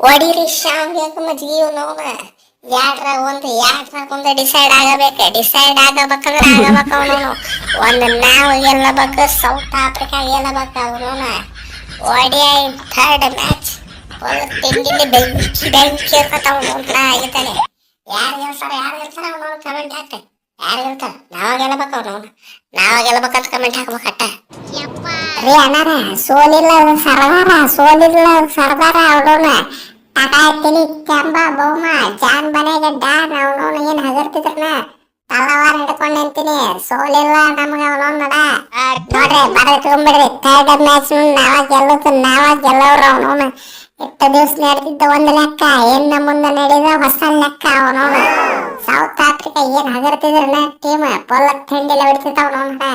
ಹೊಡೀರಿ ಶಾವ್ಗೆ ಮಜ್ಗಿ ನೋವ ಯಾಡ್ರ ಒಂದು ಯಾಡ್ರ ಒಂದು ಡಿಸೈಡ್ ಆಗಬೇಕು. ಡಿಸೈಡ್ ಆಗಬೇಕಂದ್ರೆ ಆಗಬೇಕು ಅವನು. ಒಂದು ನಾವು ಗೆಲ್ಲಬೇಕು ಸೌತ್ ಆಫ್ರಿಕಾ ಗೆಲ್ಲಬೇಕು ಅವನು. ಒಡಿಐ ಥರ್ಡ್ ಮ್ಯಾಚ್ ತಿಂಡಿಲಿ ಬೆಂಕಿ ಬೆಂಕಿ ಆಗಿದ್ದಾನೆ. ಯಾರು ಗೆಲ್ತಾರ ಯಾರು ಗೆಲ್ತಾರ ಅವನು ಕಮೆಂಟ್ ಹಾಕ್ತೆ ಯಾರು ಗೆಲ್ತಾರ ನಾವ ಗೆಲ್ಲಬೇಕು ಅವನು. ನಾವ ಗೆಲ್ಲಬೇಕಂತ ಕಮೆಂಟ್ ಹಾಕ್ಬೇಕಟ್ಟ ಅಣ್ಣಾರ ಸೋಲಿಲ್ಲ ಸರ್ದಾರ ಸೋಲಿಲ್ಲ ಸರ್ದಾರ ಅವಳೋನ ಟಕ ಎತ್ತೀನಿ ಕೆಂಬ ಬಹುಮ ಜಾನ್ ಬನೆಗಡ್ಡ ಅವನವನು ಏನ್ ಹಗರ್ತಿದ್ರನ ತಲವಾರ ಹಿಡ್ಕೊಂಡ್ ನಿಂತೀನಿ ಸೋಲಿಲ್ಲ ನಮ್ಗ ಅವನವನ್ ನಡ ನೋಡ್ರಿ ಬರತ್ಕೊಂಡ್ಬಿಡ್ರಿ ಥರ್ಡ್ ಮ್ಯಾಚ್ ನಾವ ಗೆಲ್ಲುತ್ತ ನಾವ ಗೆಲ್ಲವ್ರ ಅವನವನು ಇಷ್ಟ ದಿವ್ಸ ನಡೆದಿದ್ದ ಒಂದ್ ಲೆಕ್ಕ ಏನ್ ಮುಂದೆ ನಡೆದ ಹೊಸ ಲೆಕ್ಕ ಅವನವನು ಸೌತ್ ಆಫ್ರಿಕಾ ಏನ್ ಹಗರ್ತಿದ್ರನ ಟೀಮ್ ಪೊಲಕ್ ಥಂಡಿಲ್ಲ ಹೊಡಿತಿರ್ತಾವ ಅವನವನ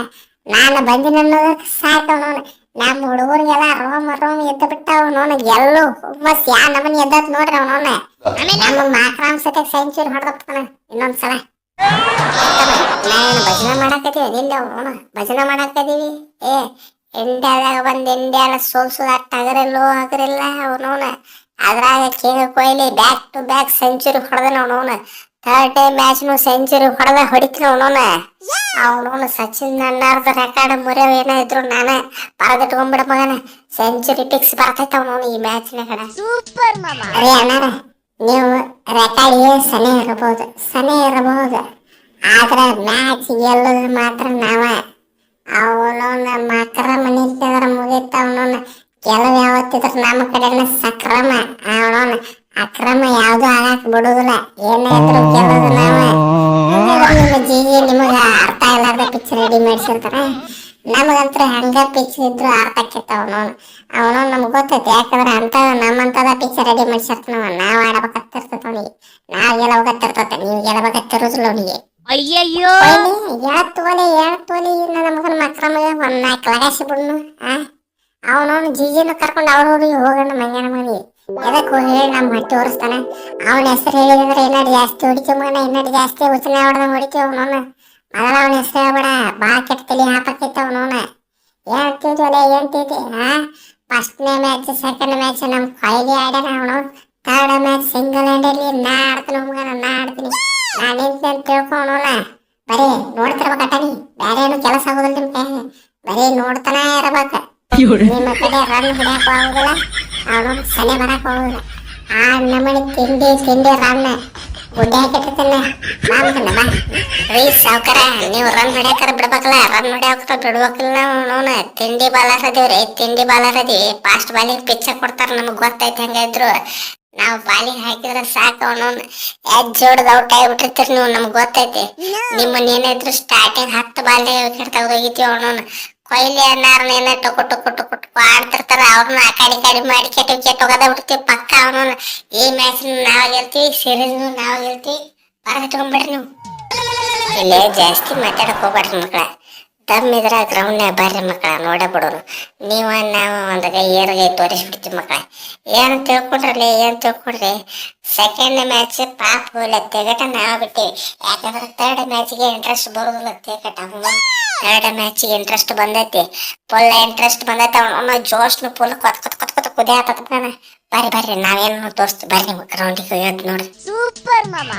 ನಾನು ಬಂದಿನ ಅನ್ನೋದಕ್ಕೆ ಸಾಕು ಅವನವನು ನಮ್ಮ ಹುಡುಗರಿಗೆಲ್ಲ ರೋಮ್ ರೋಮ್ ಎದ್ದು ಬಿಟ್ಟಾವ ನೋನ ಎಲ್ಲೂ ಹುಮ್ಮಸ್ ಯಾ ನಮ್ಮನ್ನ ಎದ್ದತ್ ನೋಡ್ರಿ ಅವನವನ ನಮ್ಮ ಮಾಕ್ರಾಮ್ ಸತೆ ಸೆಂಚುರಿ ಹೊಡೆದಪ್ಪನ ಇನ್ನೊಂದ್ಸಲ ನಾನು ಭಜನೆ ಮಾಡಾಕತ್ತೀವಿ. ಅದಿಂದ ನೋಣ ಭಜನೆ ಮಾಡಾಕತ್ತೀವಿ. ಏ, ಇಂಡಿಯಾದಾಗ ಬಂದ್ ಇಂಡಿಯಾನ ಸೋಲ್ಸುದ ಟಗರಲ್ಲೋ ಆಗಿರಲ್ಲ ಅವನವನ ಅದ್ರಾಗ king Kohli back to back century ಹೊಡೆದ ನೋಡೋನ ಥರ್ಡ್ ಡೇ ಮ್ಯಾಚ್ನು ಸೆಂಚುರಿ ಹೊಡೆದ ಹೊಡಿತೀನಿ ಅವನವನ ಅವನವನು ಸಚಿನ್ ನನ್ನಾರ್ದ ರೆಕಾರ್ಡ್ ಮುರಿಯವ್ ಏನ ಇದ್ರು ನಾನ ಪರದಿಟ್ಕೊಂಡ್ಬಿಡ ಮಗನ ಸೆಂಚುರಿ ಟಿಕ್ಸ್ ಬರ್ತೈತ ಅವನವನು ಈ ಮ್ಯಾಚ್ನ ಕಡೆ ಸೂಪರ್ ಮಾಮ ಅರೇ ಅಣ್ಣಾರ ನೀವು ರೆಕಾರ್ಡ್ಗೆ ಸನೇ ಇರಬಹುದು ಸನೇ ಇರಬಹುದು ಆದ್ರೆ ಮ್ಯಾಚ್ ಗೆಲ್ಲೋದು ಮಾತ್ರ ನಾವ ಅವನವನ ಮಕರ ಮನಿತಿದ್ರ ಮುಗಿತ ಅವನವನ ಗೆಲುವು ಯಾವತ್ತಿದ್ರ ನಮ್ಮ ಕಡೆನ ಸಕ್ರಮ ಅವನವನ ಅಕ್ರಮ ಯಾವ್ದು ಆಗಕ್ ಬಿಡುದಿಲ್ಲ ಏನೇ ಇದ್ರು ಗೆಲ್ಲೋದು ನಾವ ರೆಡಿ ಮಾಡಿಸಿರ್ತಾರ. ನಮಗಂತ್ರ ಹಂಗ ಪಿಕ್ಚರ್ ಇದ್ರು ಆಕೈತ ಅವನವನು. ಅವನು ನಮ್ಗೆ ಗೊತ್ತೈತಿ. ಯಾಕಂದ್ರೆ ಅಂತ ನಮ್ಮಂತದ ಪಿಕ್ಚರ್ ರೆಡಿ ಮಾಡಿಸಿರ್ತಾನವ ನಾವ್ ಆಡಬೇಕತ್ತಿರ್ತದ ಅವನಿಗೆ. ನಾವ್ ಗೆಲ್ಲಬೇಕತ್ತಿರ್ತದ ನೀವು ಗೆಲ್ಲಬೇಕತ್ತಿರೋದಿಲ್ಲ ಅವನಿಗೆ. ಅಯ್ಯಯ್ಯೋ! ಯಾ ಯಾ ಎಳತ್ ಒಲೆ ನಮಗನ ಮಕ್ರಮಗೆ ಒಂದ್ ನಾಲ್ಕು ಲಗಾಸಿ ಬಿಡ್ನು. ಆ? ಅವನು ಜೀಜಿನ ಕರ್ಕೊಂಡು ಅವ್ರ ಹೋಗಿ ಹೋಗೋಣ ಮಂಗನ ಮನಿ. ಎದಕ್ಕೆ ಹೇಳಿ ನಮ್ಮ ಹೊಟ್ಟೆ ಹೊರಿಸ್ತಾನೆ ಅವನ ಹೆಸರು ಹೇಳಿದ್ರೆ ಏನಾದ್ರು ಜಾಸ್ತಿ ಹೊಡಿತೀವಿ ಮಗನ ಏನಾದ್ರು ಜಾಸ್ತಿ ಉಚನೆ ಹೊಡೆದಂಗೆ ಹೊಡಿತೀವಿ ಅವನವನ ಮೊದಲ ಅವನ ಹೆಸರು ಹೇಳ್ಬೇಡ ಬಾ ಕೆಟ್ಟ ತಲೆ ಹಾಕಕ್ಕಿತ್ತ ಅವನವನ ಹೇಳ್ತಿದ್ವಿ ಒಲೆ ಹೇಳ್ತಿದ್ವಿ ಹಾ ಫಸ್ಟ್ನೇ ಮ್ಯಾಚ್ ಸೆಕೆಂಡ್ ಮ್ಯಾಚ್ ನಮ್ ಕೊಹ್ಲಿ ಆಡ್ಯಾನ ಅವನು ಥರ್ಡ್ ಮ್ಯಾಚ್ ಸಿಂಗಲ್ ಹ್ಯಾಂಡಲ್ಲಿ ನಾ ಆಡ್ತೀನಿ ಮಗನ ನಾ ಆಡ್ತೀನಿ ನಾನು ನಿಂತ ಅಂತ ತಿಳ್ಕೊಂಡೋಣ ಬರೀ ನೋಡ್ತಿರ್ಬೇಕಟ್ಟ ನೀ ಬೇರೆ ಏನು ಕೆಲಸ ಆಗೋದಿಲ್ಲ ನಿಮ್ ಕೈ ಬರೀ ನೋಡ್ತಾನ ಇರ್ಬೇಕ ನಿಮ್ಮ ಕಡೆ ರನ್ ಹಿಡಿಯಕ್ ಆಗುದಿಲ್ಲ ಅವನು ಸನೆ ಬರಕ್ ಆಗುದಿಲ್ಲ ಆ ನಮ್ಮನೆ ತಿಂಡಿ ತಿಂಡಿ ರನ್ ಗುಡ್ಡೆ ಹಾಕಿಟ್ಟಿರ್ತಾನೆ ಬಾ ಬಾ. ರೀ ಸಾವುಕಾರ ನೀವು ರನ್ ಹೊಡ್ಯಾಕರ ಬಿಡ್ಬೇಕಲ್ಲ ರನ್ ಹೊಡ್ಯಾಕರ ಬಿಡ್ಬೇಕಲ್ಲ ನೋಣ ತಿಂಡಿ ಬಾಲರ್ ರೀ ತಿಂಡಿ ಬಾಲರ್ ಅದೀವಿ ಫಾಸ್ಟ್ ಬಾಲಿಂಗ್ ಪಿಚ್ಚ ಕೊಡ್ತಾರ ನಮಗೆ ಗೊತ್ತೈತೆ ಹಂಗ ಇದ್ರು ನಾವು ಬಾಲಿಂಗ್ ಹಾಕಿದ್ರೆ ಸಾಕು ಅವನವನು ಎಜ್ ಜೋಡದ ಔಟ್ ಆಗಿಬಿಟ್ಟಿರ್ತೀರಿ ನೀವು ನಮ್ಗೆ ಗೊತ್ತೈತಿ. ನಿಮ್ಮನ್ನ ಏನಿದ್ರು ಸ್ಟಾರ್ಟಿಂಗ್ ಹತ್ತು ಬಾಲ್ ವಿಕೆಟ್ ತೆಗೆದು ಹೋಗಿತೀವಿ ಅವನವನು ಕೊಹ್ಲಿ ಅನ್ನಾರನ್ನ ಟೊಕು ಟೊಕು ಟೊಕು ಟೊಕು ಆಡ್ತಿರ್ತಾರ, ಅವ್ರನ್ನ ಆ ಕಡೆ ಕಡೆ ಮಾಡಿ ಕೆಟ್ಟ ವಿಕೆಟ್ ಹೋಗದ ಬಿಡ್ತೀವಿ. ಪಕ್ಕ ಅವನನ್ನ ಈ ಮ್ಯಾಚ್ ನಾವ್ ಗೆಲ್ತೀವಿ ಸೀರೀಸ್ ನಾವ್ ಗೆಲ್ತೀವಿ ಬರದಿಟ್ಕೊಂಡ್ಬಿಡ್ರಿ ನೀವು. ಇಲ್ಲೇ ಜಾಸ್ತಿ ಮಾತಾಡಕ್ ಹೋಗ್ಬೇಡ್ರಿ ಮಕ್ಕಳ ದಮ್ ಇದ್ರ ಗ್ರೌಂಡ್ನ್ಯಾಗ ಬರ್ರಿ ಮಕ್ಕಳ ನೋಡೇ ಬಿಡೋನು ನೀವು, ನಾವು ಒಂದು ಕೈ ಏರ್ಗೈ ತೋರಿಸ್ಬಿಡ್ತೀವಿ ಮಕ್ಕಳ ಏನು ತಿಳ್ಕೊಂಡ್ರಲ್ಲಿ ಏನು ತಿಳ್ಕೊಂಡ್ರಿ? ಸೆಕೆಂಡ್ ಮ್ಯಾಚ್ ಪಾಪ ಹೋಗ್ಲ ತೆಗಟ ನಾವು ಬಿಟ್ಟಿವಿ ಯಾಕಂದ್ರೆ ತರ್ಡ್ ಮ್ಯಾಚ್ಗೆ ಇಂಟ್ರೆಸ್ಟ್ ಬರೋದಿಲ್ಲ ತೆಗಟ. ತರ್ಡ್ ಮ್ಯಾಚಿಗೆ ಇಂಟ್ರೆಸ್ಟ್ ಬಂದೈತಿ. ಫುಲ್ ಇಂಟ್ರೆಸ್ಟ್ ಬಂದೈತಿ. ಅವನು ಜೋಶ್ನು ಫುಲ್ ಕೊತ್ ಕೊತ್ ಕೊತ್ ಕೊತ್ ಕುದಿ ಆತದ ಬರ್ರಿ ಬರ್ರಿ, ನಾವೇನು ತೋರಿಸ್ತೀವಿ. ಬರ್ರಿ ಗ್ರೌಂಡಿಗೆ ಹೋಗಿ ನೋಡಿ ಸೂಪರ್ ಮಾಮ.